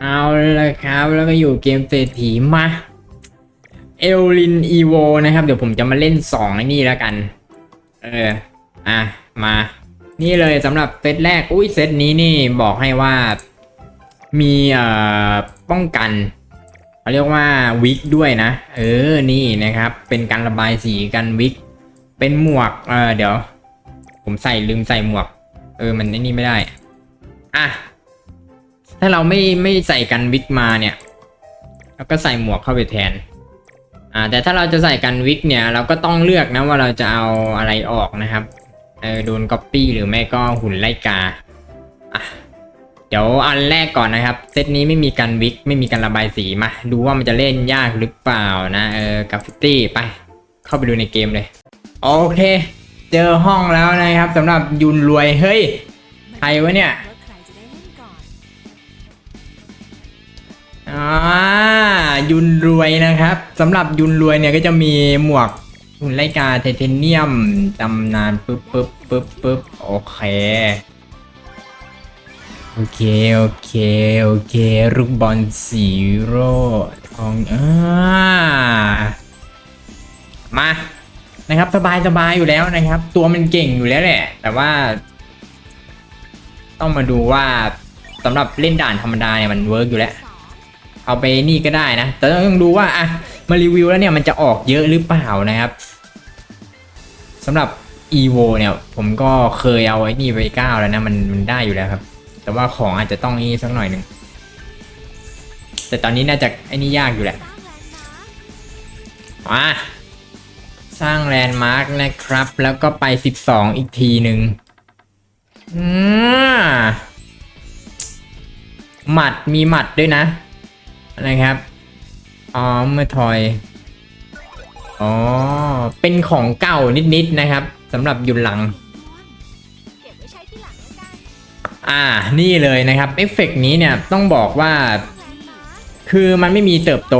เอาละครับ แล้วก็อยู่เกมเศรษฐีมา เอลลินอีโวนะครับ เดี๋ยวผมจะมาเล่นสองไอ้นี่แล้วกัน เออ อะ มา นี่เลยสำหรับเซตแรก อุ้ยเซตนี้นี่บอกให้ว่า มีเอ่อป้องกันเขาเรียกว่าวิกด้วยนะ เออ นี่นะครับ เป็นการระบายสีกันวิก เป็นหมวก เออเดี๋ยว ผมใส่ลืมใส่หมวก เออ มันไอ้นี่ไม่ได้ อะ ถ้าเราไม่ไม่ใส่กันวิกมาเนี่ยเราก็ใส่หมวกเข้าไปแทน อ่า แต่ถ้าเราจะใส่กันวิกเนี่ย เราก็ต้องเลือกนะว่าเราจะเอาอะไรออกนะครับ เออโดนก๊อปปี้หรือไม่ก็หุ่นไล่กา อะ เดี๋ยวอันแรกก่อนนะครับ เซตนี้ไม่มีกันวิกไม่มีการระบายสีมา ดูว่ามันจะเล่นยากหรือเปล่านะ เออกราฟฟิตี้ไป เข้าไปดูในเกมเลย โอเค เจอห้องแล้วนะครับสำหรับยุนรวย เฮ้ย ใครวะเนี่ย อ่ายุนรวยนะครับสำหรับยุนรวยเนี่ยก็จะมีหมวกหุ่นไลกาไทเทเนียมตำนานปึ๊บปึ๊บปึ๊บปึ๊บโอเคโอเค โอเค โอเคลูกบอลสีโร่ทองอ่ามานะครับสบายสบายอยู่แล้วนะครับ ตัวมันเก่งอยู่แล้วแหละแต่ว่า ต้องมาดูว่าสำหรับเล่นด่านธรรมดาเนี่ยมันเวิร์กอยู่แล้ว เอาไปนี่ก็ได้นะ แต่ต้องดูว่าอะมารีวิวแล้วเนี่ยมันจะออกเยอะหรือเปล่านะครับสำหรับ evo เนี่ย ผมก็เคยเอาไอ้นี่ไปก้าวแล้วนะมันมันได้อยู่แล้วครับ แต่ว่าของอาจจะต้องนี่สักหน่อยหนึ่งแต่ตอนนี้น่าจะไอ้นี่ยากอยู่แหละมาสร้างแลนด์มาร์กนะครับ แล้วก็ไป 12 อีกทีหนึ่งอืมหมัดมีหมัดด้วยนะ นะครับอ๋อเมื่อทอยอ๋อเป็นของเก่านิดๆนะครับสำหรับยุนหลังเก็บไว้ใช้ที่หลัง อ่านี่เลยนะครับเอฟเฟกต์นี้เนี่ยต้องบอกว่า คือมันไม่มีเติบโต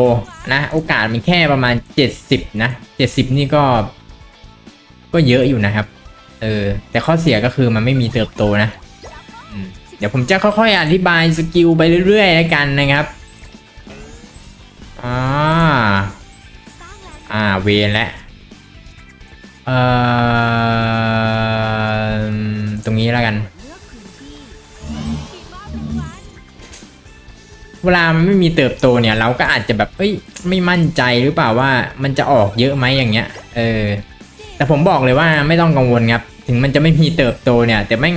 นะ โอกาสมันแค่ประมาณ 70 นะ 70 นี่ก็ ก็เยอะอยู่นะครับ เออ แต่ข้อเสียก็คือมันไม่มีเติบโตนะ เดี๋ยวผมจะค่อยๆอธิบายสกิลไปเรื่อยๆแล้วกันนะครับ อ่า อ่า เวนแล้วเอ่อ ตรงนี้แล้วกัน เวลามันไม่มีเติบโตเนี่ย เราก็อาจจะแบบ เอ้ย ไม่มั่นใจหรือเปล่าว่ามันจะออกเยอะไหมอย่างเงี้ย เออ แต่ผมบอกเลยว่าไม่ต้องกังวลครับ ถึงมันจะไม่มีเติบโตเนี่ย แต่แม่ง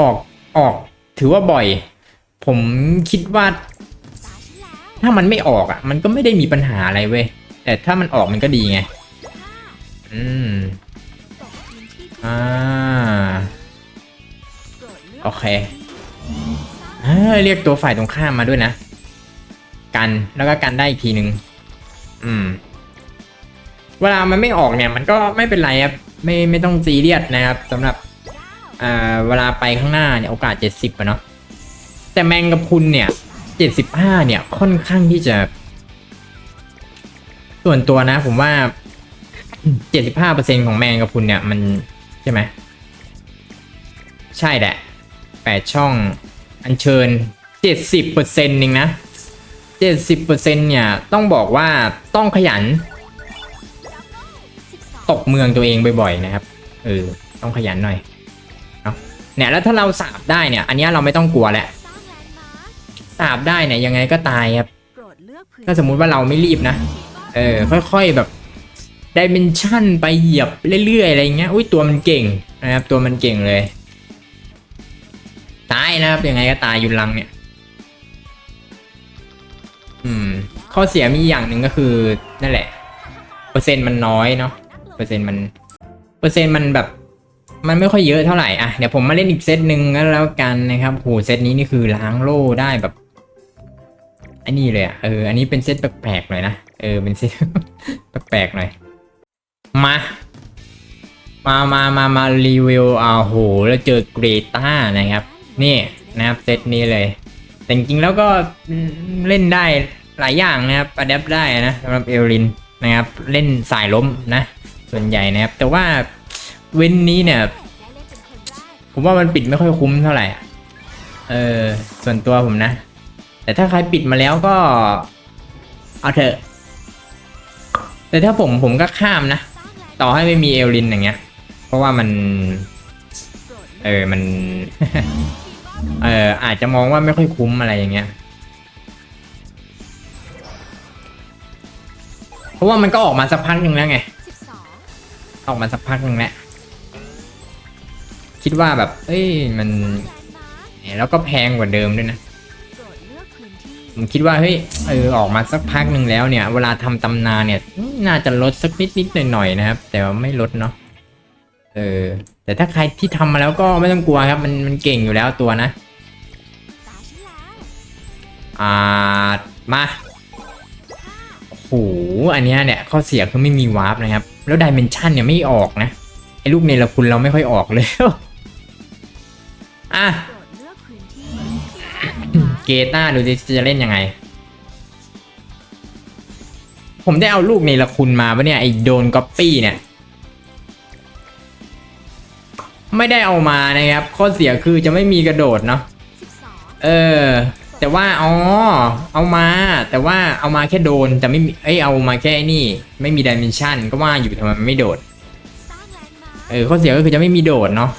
ออกออก ถือว่าบ่อย ผมคิดว่า ถ้ามันไม่ออกอะ มันก็ไม่ได้มีปัญหาอะไรเว้ย แต่ถ้ามันออกมันก็ดีไง อืม อ่า โอเคเอ้เรียกตัวฝ่ายตรงข้ามมาด้วยนะ กัน แล้วก็กันได้อีกทีหนึ่งอืม เวลามันไม่ออกเนี่ย มันก็ไม่เป็นไรครับ ไม่ไม่ต้องซีเรียสนะครับสำหรับเอ่าเวลาไปข้างหน้าเนี่ยโอกาส70อะเนาะแต่แมงกะพรุนเนี่ย 75 เนี่ยค่อนข้างที่จะ ส่วนตัวนะ ผมว่า 75%ของแมงกะพรุนเนี่ย มันใช่ไหมใช่แหละแปดช่องอัญเชิญ 70%เองนะ 70%เนี่ยต้องบอกว่าต้องขยัน ตกเมืองตัวเองบ่อยๆนะครับเออต้องขยันหน่อยเนาะเนี่ยแล้วถ้าเราสาบได้เนี่ย อันนี้เราไม่ต้องกลัวแหละ สร้างแลนด์มาร์คสาบได้เนี่ยยังไงก็ตายครับโปรดเลือกพื้นถ้าสมมุติว่าเราไม่รีบนะ เออค่อยๆแบบดิเมนชั่นไปเหยียบเรื่อยๆอะไรเงี้ย อุ้ยตัวมันเก่งนะครับตัวมันเก่งเลย ตายนะครับยังไงก็ตายยุนลังเนี่ย อืม ข้อเสียมีอย่างหนึ่งก็คือนั่นแหละ เปอร์เซ็นต์มันน้อยเนาะเปอร์เซ็นต์มัน เปอร์เซ็นต์มันแบบ มันไม่ค่อยเยอะเท่าไหร่อะเดี๋ยวผมมาเล่นอีกเซตหนึ่งก็แล้วกันนะครับโหเซตนี้นี่คือล้างโล่ได้แบบ อันนี้เลยอะเอออันนี้เป็นเซตแปลกๆหน่อยนะเออเป็นเซตแปลกๆหน่อยมามามามามารีวิวอ่าโหแล้วเจอเกรตานะครับ นี่นะครับเซตนี้เลย แต่จริงแล้วก็เล่นได้หลายอย่างนะครับประดับได้นะสำหรับเอลินนะครับเล่นสายล้มนะ ส่วนใหญ่นะครับ แต่ว่าเว้นนี้เนี่ย ผมว่ามันปิดไม่ค่อยคุ้มเท่าไหร่อะเออส่วนตัวผมนะ แต่ถ้าใครปิดมาแล้วก็ เอาเถอะ แต่ถ้าผมผมก็ข้ามนะ ต่อให้ไม่มีเอลลินอย่างเงี้ย เพราะว่ามัน เออมัน เอออาจจะมองว่าไม่ค่อยคุ้มอะไรอย่างเงี้ย เพราะว่ามันก็ออกมาสักพักหนึ่งแล้วไง ออกมาสักพักหนึ่งแล้วคิดว่าแบบ เอ้ยมัน แล้วก็แพงกว่าเดิมด้วยนะ ผมคิดว่าเฮ้ยเออออกมาสักพักหนึ่งแล้วเนี่ย เวลาทำตำนานเนี่ย น่าจะลดสักนิดนิดหน่อยหน่อยนะครับ แต่ว่าไม่ลดเนาะเออ แต่ถ้าใครที่ทำมาแล้วก็ไม่ต้องกลัวครับ มันมันเก่งอยู่แล้วตัวนะ อ่ามาโอ้โหอันนี้เนี่ยข้อเสียคือไม่มีวาร์ปนะครับ แล้วดิเมนชันเนี่ยไม่ออกนะไอ้ลูกเนรคุณเราไม่ค่อยออกเลยอะ เกต้าดูดิจะเล่นยังไง ผมได้เอาลูกเนรคุณมาปะเนี่ย ไอ้โดนก๊อปปี้เนี่ย ไม่ได้เอามานะครับ ข้อเสียคือจะไม่มีกระโดดเนาะเออ แต่ว่า อ๋อ เอามา แต่ว่าเอามาแค่โดน แต่ไม่มีเอ้ยเอามาแค่นี่ ไม่มีดิเมนชันก็ว่าอยู่ทำไมไม่โดด เออ ข้อเสียก็คือจะไม่มีโดดเนาะ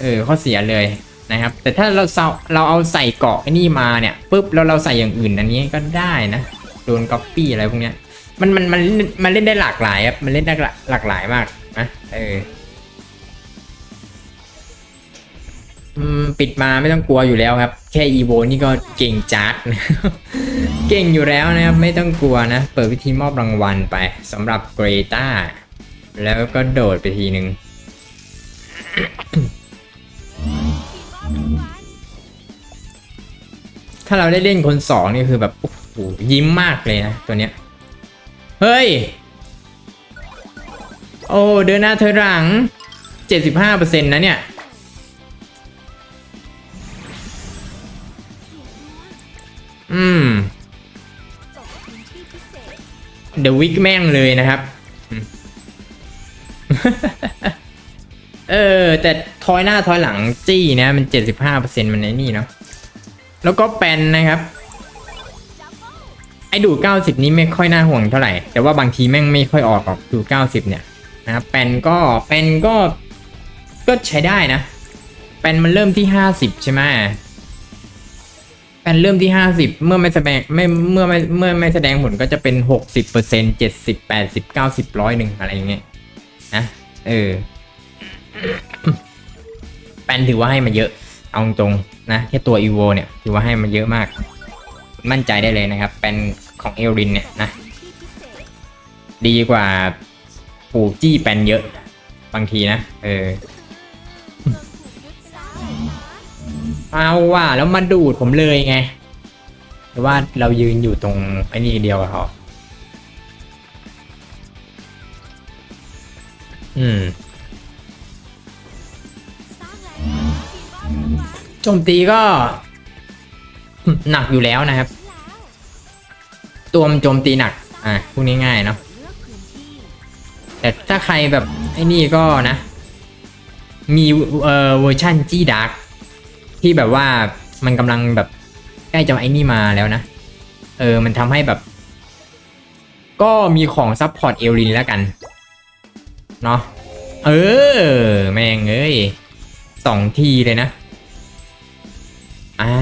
เออ ข้อเสียเลย นะครับ แต่ถ้าเราเาเราเอาใส่เกาะไอ้นี่มาเนี่ยปุ๊บแล้วเราใส่อย่างอื่นอันนี้ก็ได้นะโดนก๊อปปี้อะไรพวกเนี้ยมันมันมันมันเล่นได้หลากหลายครับมันเล่นได้หลากหลายมากนะเออปิดมาไม่ต้องกลัวอยู่แล้วครับ แค่อีโวนี่ก็เก่งจัดเก่งอยู่แล้วนะครับ ไม่ต้องกลัวนะ เปิดวิธีมอบรางวัลไปสำหรับเกรตาแล้วก็โดดไปทีหนึ่ง ถ้าเราได้เล่นคนสองนี่คือแบบโอ้โหยิ้มมากเลยนะตัวเนี้ย เฮ้ย โอ้เดินหน้าเธอหลัง 75%นะเนี่ย อืมจบพื้นที่พิเศษเดอะวิกแม่งเลยนะครับ เออ แต่ทอยหน้าทอยหลังจี้นะ มัน 75%มันไอ้นี่เนาะ แล้วก็แปนนะครับ ไอ้ดู 90 นี้ไม่ค่อยน่าห่วงเท่าไหร่ แต่ว่าบางทีแม่งไม่ค่อยออกหรอกดู 90 เนี่ยนะครับแปนก็แปนก็ก็ใช้ได้นะ แปนมันเริ่มที่ 50 ใช่ไหมแปนเริ่มที่ 50 เมื่อไม่แสดงไม่เมื่อไม่เมื่อไม่แสดงผลก็จะเป็น 60% 70 80 90ร้อยหนึ่งอะไรอย่างเงี้ยนะเออแปนถือว่าให้มาเยอะ เอาตรง นะแค่ตัว evo เนี่ยถือว่าให้มาเยอะมาก มั่นใจได้เลยนะครับ เป็นของเอลรินเนี่ยนะ ดีกว่าปูจี้แปนเยอะ บางทีนะ เออ เอาว่าแล้วมาดูดผมเลยไงแต่ว่าเรายืนอยู่ตรงไอ้นี่เดียวกับเขาอืม โจมตีก็หนักอยู่แล้วนะครับ ตัวมันโจมตีหนัก อะพูดง่ายๆเนาะแต่ถ้าใครแบบไอ้นี่ก็นะ มีเอ่อเวอร์ชันจี้ดาร์กที่แบบว่ามันกำลังแบบใกล้จะไอ้นี่มาแล้วนะ เออมันทำให้แบบ ก็มีของซัพพอร์ตเอลลินแล้วกัน เนาะเออ แม่งเอ้ยสองทีเลยนะ อ่า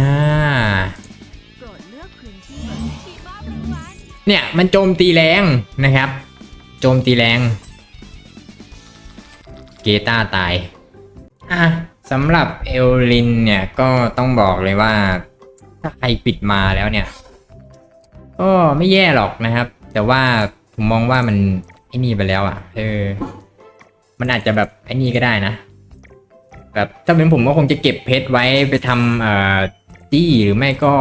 เนี่ยมันโจมตีแรงนะครับ โจมตีแรง เกตาตาย อะสำหรับเอลลินเนี่ยก็ต้องบอกเลยว่า ถ้าใครปิดมาแล้วเนี่ย ก็ไม่แย่หรอกนะครับ แต่ว่าผมมองว่ามันไอ้นี่ไปแล้วอะ เออ มันอาจจะแบบไอ้นี่ก็ได้นะ แบบถ้าเป็นผมก็คงจะเก็บเพชรไว้ไปทำเอ่อจี้หรือไม่ก็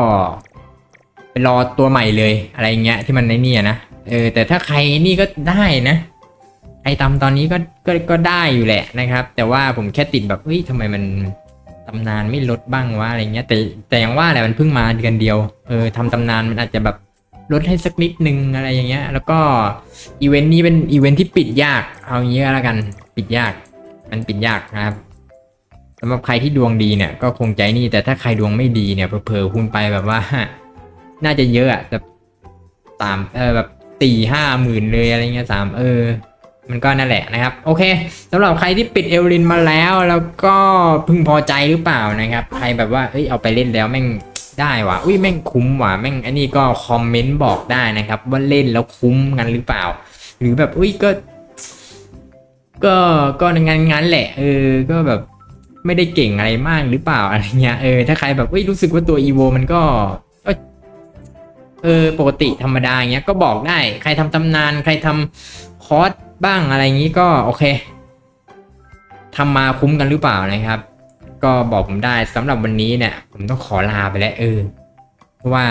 ไปรอตัวใหม่เลยอะไรเงี้ยที่มันในนี่นะเออแต่ถ้าใครนี่ก็ได้นะไอตำตอนนี้ก็ก็ก็ได้อยู่แหละนะครับ แต่ว่าผมแค่ติดแบบเฮ้ยทำไมมันตำนานไม่ลดบ้างวะอะไรเงี้ย แต่แต่อย่างว่าแหละมันเพิ่งมาเดือนเดียวเออทำตำนานมันอาจจะแบบลดให้สักนิดนึงอะไรอย่างเงี้ย แล้วก็อีเวนต์นี้เป็นอีเวนต์ที่ปิดยากเอางี้ก็แล้วกันปิดยาก มันปิดยากนะครับ สำหรับใครที่ดวงดีเนี่ยก็คงใจนี่แต่ถ้าใครดวงไม่ดีเนี่ยเผลอๆคุณไปแบบว่า น่าจะเยอะอะแบบสามเออแบบสี่ห้าหมื่นเลยอะไรเงี้ยสามเออ มันก็นั่นแหละนะครับ โอเคสำหรับใครที่ปิดเอลลินมาแล้วแล้วก็พึงพอใจหรือเปล่านะครับ ใครแบบว่าเอ้ยเอาไปเล่นแล้วแม่งได้ว่ะอุ้ยแม่งคุ้มว่ะแม่งอันนี้ก็คอมเมนต์บอกได้นะครับ ว่าเล่นแล้วคุ้มกันหรือเปล่า หรือแบบอุ้ยก็ ก็ก็งั้นงั้นแหละเออก็แบบ ไม่ได้เก่งอะไรมากหรือเปล่าอะไรเงี้ยเออถ้าใครแบบเอ้ยรู้สึกว่าตัวอีโวมันก็เออปกติธรรมดาเงี้ยก็บอกได้ ใครทำตำนาน ใครทำคอร์สบ้างอะไรอย่างงี้ก็โอเคทำมาคุ้มกันหรือเปล่านะครับ ก็บอกผมได้สำหรับวันนี้เนี่ย ผมต้องขอลาไปแล้วเออเพราะว่า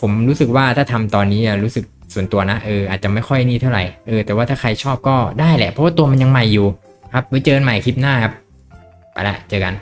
ผมรู้สึกว่าถ้าทำตอนนี้อะรู้สึกส่วนตัวนะเอออาจจะไม่ค่อยนี่เท่าไหร่เออแต่ว่าถ้าใครชอบก็ได้แหละ เพราะว่าตัวมันยังใหม่อยู่ ครับไว้เจอกันใหม่คลิปหน้าครับ para llegan